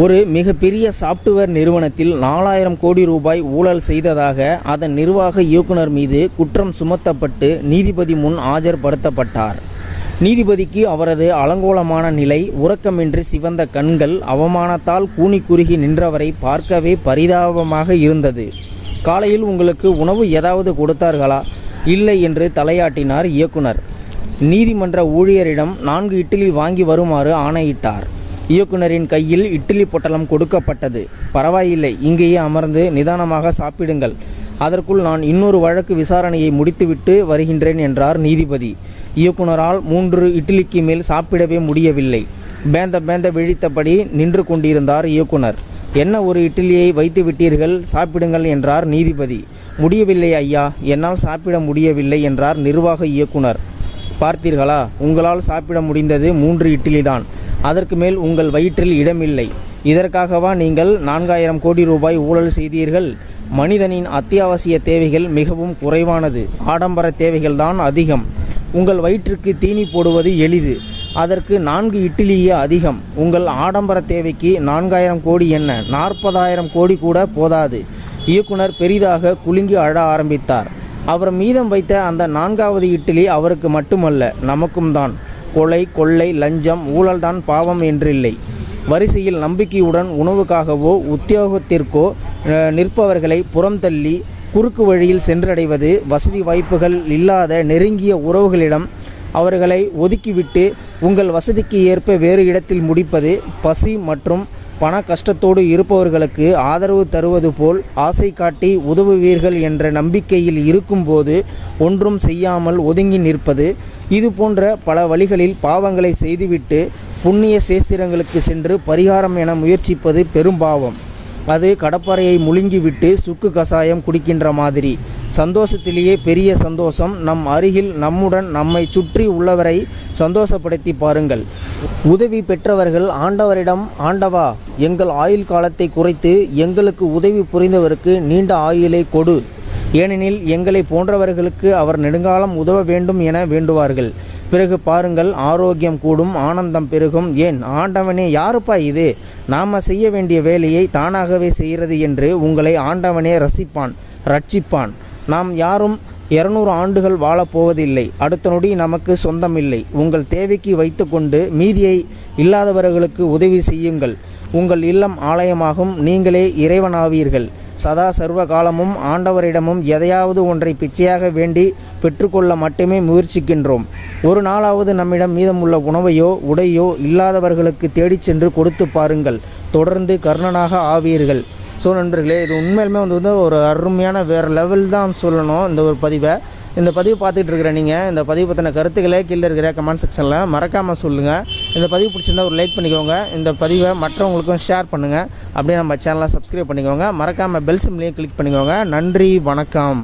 ஒரு மிகப்பெரிய சாப்ட்வேர் நிறுவனத்தில் நாலாயிரம் கோடி ரூபாய் ஊழல் செய்ததாக அதன் நிர்வாக இயக்குனர் மீது குற்றம் சுமத்தப்பட்டு நீதிபதி முன் ஆஜர்படுத்தப்பட்டார். நீதிபதிக்கு அவரது அலங்கோலமான நிலை உறக்கமின்றி சிவந்த கண்கள் அவமானத்தால் கூனி குறுகி நின்றவரை பார்க்கவே பரிதாபமாக இருந்தது. காலையில் உங்களுக்கு உணவு ஏதாவது கொடுத்தார்களா? இல்லை என்று தலையாட்டினார் இயக்குனர். நீதிமன்ற ஊழியரிடம் நான்கு இட்லி வாங்கி வருமாறு ஆணையிட்டார். இயக்குனரின் கையில் இட்லி பொட்டலம் கொடுக்கப்பட்டது. பரவாயில்லை இங்கேயே அமர்ந்து நிதானமாக சாப்பிடுங்கள். அதற்குள் நான் இன்னொரு வழக்கு விசாரணையை முடித்துவிட்டு வருகின்றேன் என்றார் நீதிபதி. இயக்குனரால் மூன்று இட்லிக்கு மேல் சாப்பிடவே முடியவில்லை. பேந்த பேந்த விழித்தபடி நின்று கொண்டிருந்தார் இயக்குனர் என்ன ஒரு இட்லியை வைத்து விட்டீர்கள்? சாப்பிடுங்கள் என்றார் நீதிபதி. முடியவில்லை ஐயா என்னால் சாப்பிட முடியவில்லை என்றார் நிர்வாக இயக்குனர் பார்த்தீர்களா? உங்களால் சாப்பிட முடிந்தது மூன்று இட்லி தான் அதற்கு மேல் உங்கள் வயிற்றில் இடமில்லை. இதற்காகவா நீங்கள் நான்காயிரம் கோடி ரூபாய் ஊழல் செய்தீர்கள்? மனிதனின் அத்தியாவசிய தேவைகள் மிகவும் குறைவானது. ஆடம்பர தேவைகள்தான் அதிகம். உங்கள் வயிற்றுக்கு தீனி போடுவது எளிது. அதற்கு நான்கு இட்லியே அதிகம். உங்கள் ஆடம்பர தேவைக்கு நான்காயிரம் கோடி என்ன? நாற்பதாயிரம் கோடி கூட போதாது. இயக்குனர் பெரிதாக குலுங்கி அழ ஆரம்பித்தார். அவர் மீதம் வைத்த அந்த நான்காவது இட்லி அவருக்கு மட்டுமல்ல நமக்கும் தான். கொலை கொள்ளை லஞ்சம் ஊழல்தான் பாவம் என்றில்லை. வரிசையில் நம்பிக்கையுடன் உணவுக்காகவோ உத்தியோகத்திற்கோ நிற்பவர்களை புறம் தள்ளி குறுக்கு வழியில் சென்றடைவது வசதி வாய்ப்புகள் இல்லாத நெருங்கிய உறவுகளிடம் அவர்களை ஒதுக்கிவிட்டு உங்கள் வசதிக்கு ஏற்ப வேறு இடத்தில் முடிப்பது பசி மற்றும் பண கஷ்டத்தோடு இருப்பவர்களுக்கு ஆதரவு தருவது போல் ஆசை காட்டி உதவுவீர்கள் என்ற நம்பிக்கையில் இருக்கும்போது ஒன்றும் செய்யாமல் ஒதுங்கி நிற்பது இது போன்ற பல வழிகளில் பாவங்களை செய்துவிட்டு புண்ணிய சேஸ்திரங்களுக்கு சென்று பரிகாரம் என முயற்சிப்பது பெரும்பாவம் அது கடப்பாறையை முழுங்கிவிட்டு சுக்கு கசாயம் குடிக்கின்ற மாதிரி. சந்தோஷத்திலேயே பெரிய சந்தோஷம். நம் அருகில் நம்முடன் நம்மை சுற்றி உள்ளவரை சந்தோஷப்படுத்தி பாருங்கள். உதவி பெற்றவர்கள் ஆண்டவரிடம் ஆண்டவா எங்கள் ஆயுள் காலத்தை குறைத்து எங்களுக்கு உதவி புரிந்தவருக்கு நீண்ட ஆயுளை கொடு. ஏனெனில் எங்களை போன்றவர்களுக்கு அவர் நெடுங்காலம் உதவ வேண்டும் என வேண்டுவார்கள். பிறகு பாருங்கள் ஆரோக்கியம் கூடும் ஆனந்தம் பெருகும். ஏன்? ஆண்டவனே யாருப்பா இது? நாம செய்ய வேண்டிய வேலையை தானாகவே செய்கிறது என்று உங்களை ஆண்டவனே ரசிப்பான் ரட்சிப்பான். நாம் யாரும் இருநூறு ஆண்டுகள் வாழப்போவதில்லை. அடுத்த நொடி நமக்கு சொந்தமில்லை. உங்கள் தேவைக்கு வைத்துக்கொண்டு மீதியை இல்லாதவர்களுக்கு உதவி செய்யுங்கள். உங்கள் இல்லம் ஆலயமாகும். நீங்களே இறைவனாவீர்கள். சதா சர்வ காலமும் ஆண்டவரிடமும் எதையாவது ஒன்றை பிச்சையாக வேண்டி பெற்றுக்கொள்ள மட்டுமே முயற்சிக்கின்றோம். ஒரு நாளாவது நம்மிடம் மீதமுள்ள உணவையோ உடையோ இல்லாதவர்களுக்கு தேடிச் சென்று கொடுத்து பாருங்கள். தொடர்ந்து கர்ணனாக ஆவீர்கள். ஸோ நண்பர்களே இது உண்மையிலுமே வந்து வந்து ஒரு அருமையான வேறு லெவல் தான் சொல்லணும் இந்த ஒரு பதிவை. இந்த பதிவு பார்த்துட்டு இருக்கிற நீங்கள் இந்த பதிவு பற்றின கருத்துக்களை கீழே இருக்கிற கமெண்ட் செக்ஷனில் மறக்காமல் சொல்லுங்கள் இந்த பதிவு பிடிச்சிருந்தா ஒரு லைக் பண்ணிக்கோங்க. இந்த பதிவை மற்றவங்களுக்கும் ஷேர் பண்ணுங்கள் அப்படியே நம்ம சேனலை சப்ஸ்கிரைப் பண்ணிக்கோங்க. மறக்காமல் பெல் சிம்லேயும் கிளிக் பண்ணிக்கோங்க. நன்றி வணக்கம்.